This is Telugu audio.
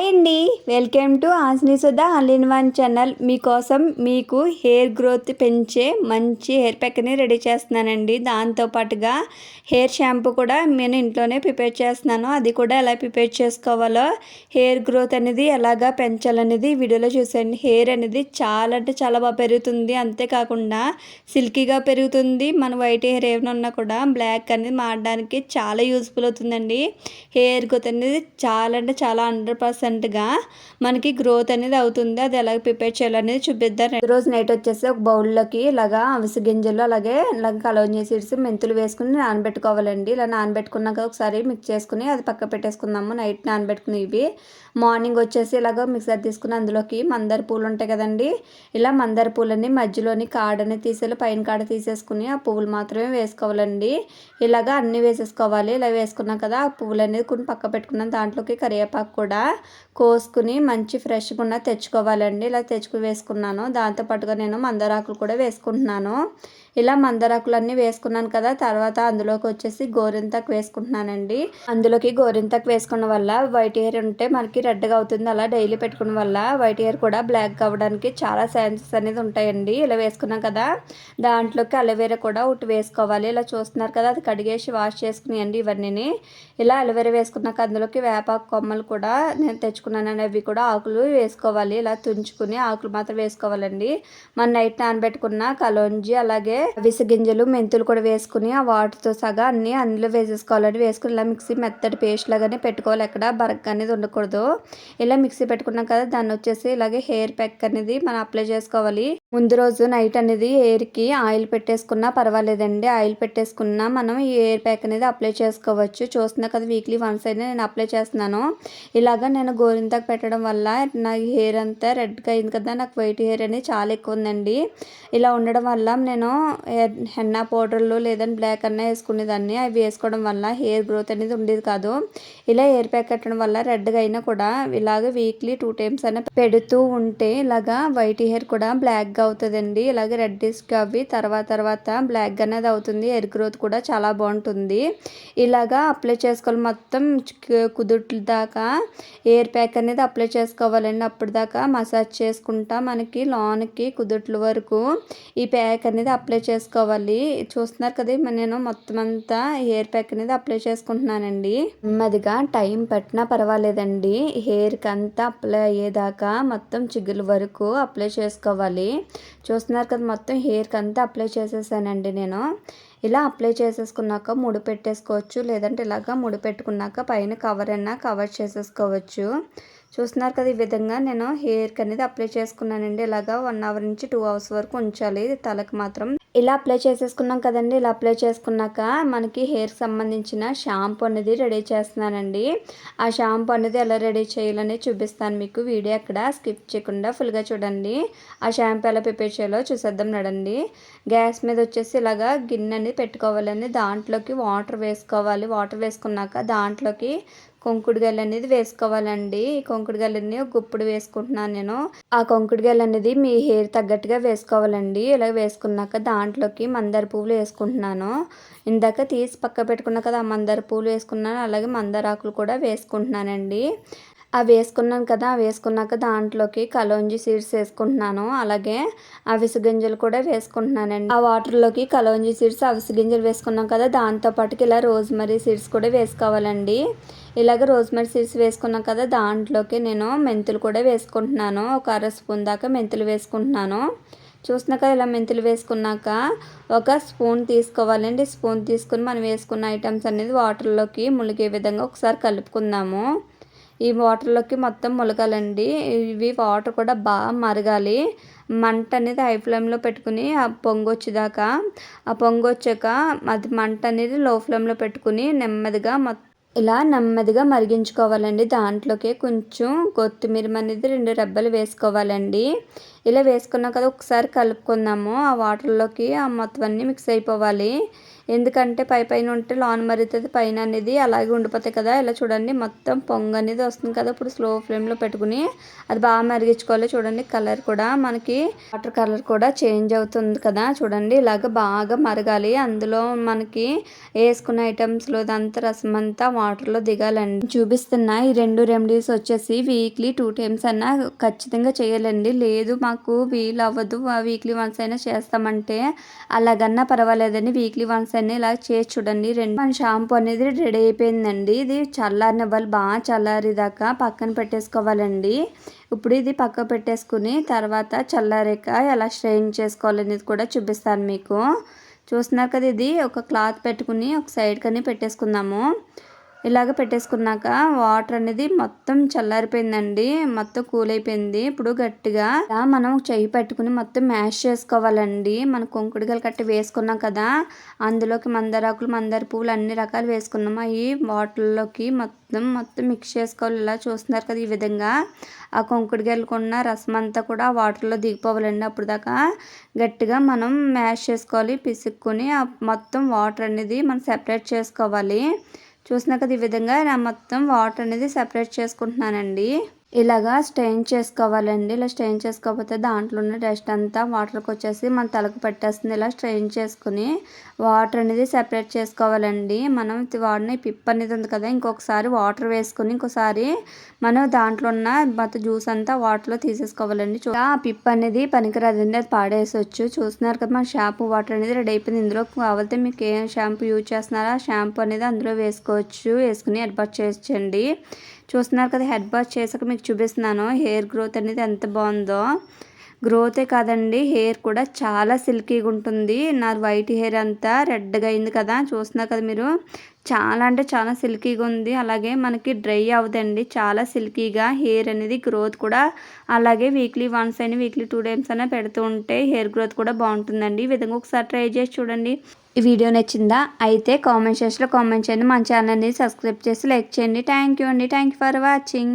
హాయ్ అండి. Welcome to Asni Sudha all in one channel. మీకోసం మీకు హెయిర్ గ్రోత్ పెంచే మంచి హెయిర్ ప్యాక్ని రెడీ చేస్తున్నానండి. దాంతోపాటుగా హెయిర్ షాంపూ కూడా నేను ఇంట్లోనే ప్రిపేర్ చేస్తున్నాను. అది కూడా ఎలా ప్రిపేర్ చేసుకోవాలో హెయిర్ గ్రోత్ అనేది ఎలాగా పెంచాలనేది వీడియోలో చూసేయండి. హెయిర్ అనేది చాలా అంటే చాలా బాగా పెరుగుతుంది. అంతేకాకుండా సిల్కీగా పెరుగుతుంది. మన వైట్ హెయిర్ ఏమైనా ఉన్నా కూడా బ్లాక్ అనేది మారడానికి చాలా యూస్ఫుల్ అవుతుందండి. హెయిర్ గ్రోత్ అనేది చాలా అంటే చాలా హండ్రెడ్ పర్సెంట్గా మనకి గ్రోత్ అనేది అవుతుంది. అది ఎలా ప్రిపేర్ చేయాలనేది చూపిద్దాం. రోజు నైట్ వచ్చేసి ఒక బౌల్లోకి ఇలాగా అవిసి గింజలు అలాగే ఇలాగ కలవం చేసి మెంతులు వేసుకుని నానబెట్టుకోవాలండి. ఇలా నానబెట్టుకున్నాక ఒకసారి మిక్స్ చేసుకుని అది పక్క పెట్టేసుకుందాము. నైట్ నానబెట్టుకుని ఇవి. మార్నింగ్ వచ్చేసి ఇలాగ మిక్సర్ తీసుకుని అందులోకి మందార పూలు ఉంటాయి కదండి. ఇలా మందార పూలని మధ్యలోని కాడని తీసేసి పైన కాడ తీసేసుకుని ఆ పువ్వులు మాత్రమే వేసుకోవాలండి. ఇలాగ అన్నీ వేసేసుకోవాలి. ఇలా వేసుకున్నాం కదా ఆ పువ్వులు అనేది కొన్ని పక్క పెట్టుకున్నాం. దాంట్లోకి కరివేపాకు కూడా కోసుకుని మంచి ఫ్రెష్గా ఉన్న తెచ్చుకోవాలండి. ఇలా తెచ్చుకు వేసుకున్నాను. దాంతోపాటుగా నేను మందారాకులు కూడా వేసుకుంటున్నాను. ఇలా మందారాకులన్నీ వేసుకున్నాను కదా తర్వాత అందులోకి వచ్చేసి గోరింతకు వేసుకుంటున్నానండి. అందులోకి గోరింతకు వేసుకున్న వల్ల వైట్ హెయిర్ ఉంటే మనకి రెడ్గా అవుతుంది. అలా డైలీ పెట్టుకున్న వల్ల వైట్ హెయిర్ కూడా బ్లాక్ అవ్వడానికి చాలా ఛాన్సెస్ అనేది ఉంటాయండి. ఇలా వేసుకున్నాం కదా దాంట్లోకి అలోవేరా కూడా ఒకటి వేసుకోవాలి. ఇలా చూస్తున్నారు కదా అది కడిగేసి వాష్ చేసుకుని అండి ఇవన్నీ ఇలా అలోవేరా వేసుకున్నాక అందులోకి వేపాకు కొమ్మలు కూడా నేను తెచ్చుకున్నాను అవి కూడా ఆకులు వేసుకోవాలి. ఇలా తుంచుకుని ఆకులు మాత్రం వేసుకోవాలండి. మన నైట్ నానబెట్టుకున్న కలోంజి అలాగే విసగింజలు మెంతులు కూడా వేసుకుని ఆ వాటర్తో సగా అన్ని అందులో వేసేసుకోవాలండి. వేసుకుని ఇలా మిక్సీ మెత్తడి పేస్ట్ లాగానే పెట్టుకోవాలి. ఎక్కడ బరక్ అనేది ఉండకూడదు. ఇలా మిక్సీ పెట్టుకున్నాం కదా దాన్ని వచ్చేసి ఇలాగే హెయిర్ ప్యాక్ అనేది మనం అప్లై చేసుకోవాలి. ముందు రోజు నైట్ అనేది హెయిర్కి ఆయిల్ పెట్టేసుకున్నా పర్వాలేదండి. ఆయిల్ పెట్టేసుకున్నా మనం ఈ హెయిర్ ప్యాక్ అనేది అప్లై చేసుకోవచ్చు. చూస్తున్నా కదా వీక్లీ వన్స్ అయినా నేను అప్లై చేస్తున్నాను. ఇలాగ నేను గోరింతకు పెట్టడం వల్ల నా హెయిర్ అంతా రెడ్గా అయింది కదా నాకు వైట్ హెయిర్ అనేది చాలా ఎక్కువ ఉందండి. ఇలా ఉండడం వల్ల నేను హెన్నా పౌడర్లు లేదని బ్లాక్ అన్న వేసుకునేదాన్ని. అవి వేసుకోవడం వల్ల హెయిర్ గ్రోత్ అనేది ఉండేది కాదు. ఇలా హెయిర్ ప్యాక్ పెట్టడం వల్ల రెడ్గా అయినా కూడా ఇలాగ వీక్లీ టూ టైమ్స్ అయినా పెడుతూ ఉంటే ఇలాగా వైట్ హెయిర్ కూడా బ్లాక్గా అవుతుందండి. ఇలాగ రెడ్డిష్గా అవి తర్వాత తర్వాత బ్లాక్ అనేది అవుతుంది. హెయిర్ గ్రోత్ కూడా చాలా బాగుంటుంది. ఇలాగా అప్లై చేసుకోవాలి. మొత్తం కుదుట్ల దాకా హెయిర్ ప్యాక్ అనేది అప్లై చేసుకోవాలండి. అప్పుడు దాకా మసాజ్ చేసుకుంటా మనకి లాన్కి కుదుట్ల వరకు ఈ ప్యాక్ అనేది అప్లై చేసుకోవాలి. చూస్తున్నారు కదా నేను మొత్తం అంతా హెయిర్ ప్యాక్ అనేది అప్లై చేసుకుంటున్నానండి. నెమ్మదిగా టైం పట్టినా పర్వాలేదండి. హెయిర్కి అంతా అప్లై అయ్యేదాకా మొత్తం చిగుల వరకు అప్లై చేసుకోవాలి. చూస్తున్నారు కదా మొత్తం హెయిర్కి అంతా అప్లై చేసేసానండి నేను. ఇలా అప్లై చేసేసుకున్నాక ముడి పెట్టేసుకోవచ్చు లేదంటే ఇలాగా ముడి పెట్టుకున్నాక పైన కవర్ అయినా కవర్ చేసేసుకోవచ్చు. చూస్తున్నారు కదా ఈ విధంగా నేను హెయిర్కి అనేది అప్లై చేసుకున్నానండి. ఇలాగా వన్ అవర్ నుంచి టూ అవర్స్ వరకు ఉంచాలి. తలకు మాత్రం ఇలా అప్లై చేసేసుకున్నాం కదండి ఇలా అప్లై చేసుకున్నాక మనకి హెయిర్ సంబంధించిన షాంపూ అనేది రెడీ చేస్తున్నానండి. ఆ షాంపూ అనేది ఎలా రెడీ చేయాలని చూపిస్తాను మీకు. వీడియో అక్కడ స్కిప్ చేయకుండా ఫుల్గా చూడండి. ఆ షాంపూ ఎలా ప్రిపేర్ చేయాలో చూసేద్దాం నడండి. గ్యాస్ మీద వచ్చేసి ఇలాగా గిన్నె అనేది పెట్టుకోవాలండి. దాంట్లోకి వాటర్ వేసుకోవాలి. వాటర్ వేసుకున్నాక దాంట్లోకి కొంకుడుగాయలు అనేది వేసుకోవాలండి. ఈ ఒక గుప్పుడు వేసుకుంటున్నాను నేను. ఆ కొంకుడుగాయలు అనేది మీ హెయిర్ తగ్గట్టుగా వేసుకోవాలండి. ఇలా వేసుకున్నాక దాంట్లోకి మందార పువ్వులు వేసుకుంటున్నాను. ఇందాక తీసి పక్క పెట్టుకున్నా కదా ఆ మందార పువ్వులు వేసుకున్నాను. అలాగే మందార ఆకులు కూడా వేసుకుంటున్నానండి. అవి వేసుకున్నాను కదా అవి వేసుకున్నాక దాంట్లోకి కలోంజి సీడ్స్ వేసుకుంటున్నాను. అలాగే అవిసు గింజలు కూడా వేసుకుంటున్నానండి. ఆ వాటర్లోకి కలోంజి సీడ్స్ అవిసు గింజలు వేసుకున్నాం కదా దాంతోపాటుకి ఇలా రోజ్మరీ సీడ్స్ కూడా వేసుకోవాలండి. ఇలాగ రోజ్మరీ సీడ్స్ వేసుకున్నాం కదా దాంట్లోకి నేను మెంతులు కూడా వేసుకుంటున్నాను. ఒక అర స్పూన్ దాకా మెంతులు వేసుకుంటున్నాను. చూసినాక ఇలా మెంతులు వేసుకున్నాక ఒక స్పూన్ తీసుకోవాలండి. స్పూన్ తీసుకుని మనం వేసుకున్న ఐటమ్స్ అనేది వాటర్లోకి ములిగే విధంగా ఒకసారి కలుపుకుందాము. ఈ వాటర్లోకి మొత్తం ములగాలండి. ఇవి వాటర్ కూడా బాగా మరగాలి. మంట అనేది హై ఫ్లేమ్లో పెట్టుకుని ఆ పొంగు వచ్చేదాకా ఆ పొంగు వచ్చాక అది మంట అనేది లో ఫ్లేమ్లో పెట్టుకుని నెమ్మదిగా మొత్తం ఇలా నెమ్మదిగా మరిగించుకోవాలండి. దాంట్లోకి కొంచెం కొత్తిమీర అనేది రెండు రెబ్బలు వేసుకోవాలండి. ఇలా వేసుకున్నాం కదా ఒకసారి కలుపుకుందాము. ఆ వాటర్లోకి ఆ మొత్తం అన్నీ మిక్స్ అయిపోవాలి. ఎందుకంటే పై పైన ఉంటే లాన్ మరుగుతుంది పైన అనేది అలాగే ఉండిపోతాయి కదా. ఇలా చూడండి మొత్తం పొంగు అనేది వస్తుంది కదా. ఇప్పుడు స్లో ఫ్లేమ్లో పెట్టుకుని అది బాగా మరిగించుకోవాలి. చూడండి కలర్ కూడా మనకి వాటర్ కలర్ కూడా చేంజ్ అవుతుంది కదా. చూడండి ఇలాగ బాగా మరగాలి. అందులో మనకి వేసుకున్న ఐటమ్స్లో అంతా రసం అంతా వాటర్లో దిగాలండి. చూపిస్తున్న ఈ రెండు రెమెడీస్ వచ్చేసి వీక్లీ టూ టైమ్స్ అన్నా ఖచ్చితంగా చేయాలండి. లేదు మాకు వీలవ్వదు. వీక్లీ వన్స్ అయినా చేస్తామంటే అలాగన్నా పర్వాలేదండి. వీక్లీ వన్స్ అయినా ఇలా చేసి చూడండి. రెండు మన షాంపూ అనేది రెడీ అయిపోయిందండి. ఇది చల్లారినివ్వాలి బాగా చల్లారిదాకా పక్కన పెట్టేసుకోవాలండి. ఇప్పుడు ఇది పక్క పెట్టేసుకుని తర్వాత చల్లారాక ఎలా స్ట్రెయిన్ చేసుకోవాలనేది కూడా చూపిస్తాను మీకు. చూస్తున్నారు కదా ఇది ఒక క్లాత్ పెట్టుకుని ఒక సైడ్ కని పెట్టేసుకుందాము. ఇలాగ పెట్టేసుకున్నాక వాటర్ అనేది మొత్తం చల్లారిపోయిందండి. మొత్తం కూల్ అయిపోయింది ఇప్పుడు గట్టిగా మనం చెయ్యి పెట్టుకుని మొత్తం మ్యాష్ చేసుకోవాలండి. మన కొంకుడుగలు కట్టి వేసుకున్నాం కదా అందులోకి మందారాకులు మందార పువ్వులు అన్ని రకాలు వేసుకున్నాం. అవి వాటర్లోకి మొత్తం మొత్తం మిక్స్ చేసుకోవాలి. ఇలా చూస్తున్నారు కదా ఈ విధంగా. ఆ కొంకుడుగెళ్ళకున్న రసం అంతా కూడా వాటర్లో దిగిపోవాలండి. అప్పుడు దాకా గట్టిగా మనం మ్యాష్ చేసుకోవాలి పిసుక్కుని మొత్తం వాటర్ అనేది మనం సెపరేట్ చేసుకోవాలి. చూసినాక కదా ఈ విధంగా నా మొత్తం వాటర్ అనేది సపరేట్ చేసుకుంటున్నానండి. ఇలాగా స్టెయిన్ చేసుకోవాలండి. ఇలా స్టెయిన్ చేసుకోకపోతే దాంట్లో ఉన్న డస్ట్ అంతా వాటర్కి వచ్చేసి మన తలకు పెట్టేస్తుంది. ఇలా స్ట్రెయిన్ చేసుకుని వాటర్ అనేది సెపరేట్ చేసుకోవాలండి. మనం వాడిన పిప్ అనేది ఉంది కదా ఇంకొకసారి వాటర్ వేసుకుని ఇంకోసారి మనం దాంట్లో ఉన్న మొత్తం జ్యూస్ అంతా వాటర్లో తీసేసుకోవాలండి. ఆ పిప్ అనేది పనికిరాదండి. అది పాడేసొచ్చు చూస్తున్నారు కదా మన షాంపూ వాటర్ అనేది రెడీ అయిపోయింది. ఇందులో కావాలితే మీకు ఏం షాంపూ యూజ్ చేస్తున్నారో ఆ షాంపూ అనేది అందులో వేసుకోవచ్చు. వేసుకుని అడ్బాట్ చేయించండి చూస్తున్నారు కదా హెడ్ వాష్ చేసాక మీకు చూపిస్తున్నాను. హెయిర్ గ్రోత్ అనేది ఎంత బాగుందో. గ్రోతే కాదండి హెయిర్ కూడా చాలా సిల్కీగా ఉంటుంది. నా వైట్ హెయిర్ అంతా రెడ్గా అయింది కదా చూస్తున్నారు కదా మీరు. చాలా అంటే చాలా సిల్కీగా ఉంది. అలాగే మనకి డ్రై అవ్వదండి చాలా సిల్కీగా. హెయిర్ అనేది గ్రోత్ కూడా అలాగే వీక్లీ వన్స్ అయినా వీక్లీ టూ టైమ్స్ అయినా పెడుతూ ఉంటే హెయిర్ గ్రోత్ కూడా బాగుంటుందండి. ఈ విధంగా ఒకసారి ట్రై చేసి చూడండి. ఈ వీడియో నచ్చిందా? అయితే కామెంట్ సెక్షన్లో కామెంట్ చేయండి. మన ఛానల్ని సబ్స్క్రైబ్ చేసి లైక్ చేయండి. థ్యాంక్ యూ అండి. Thank you for watching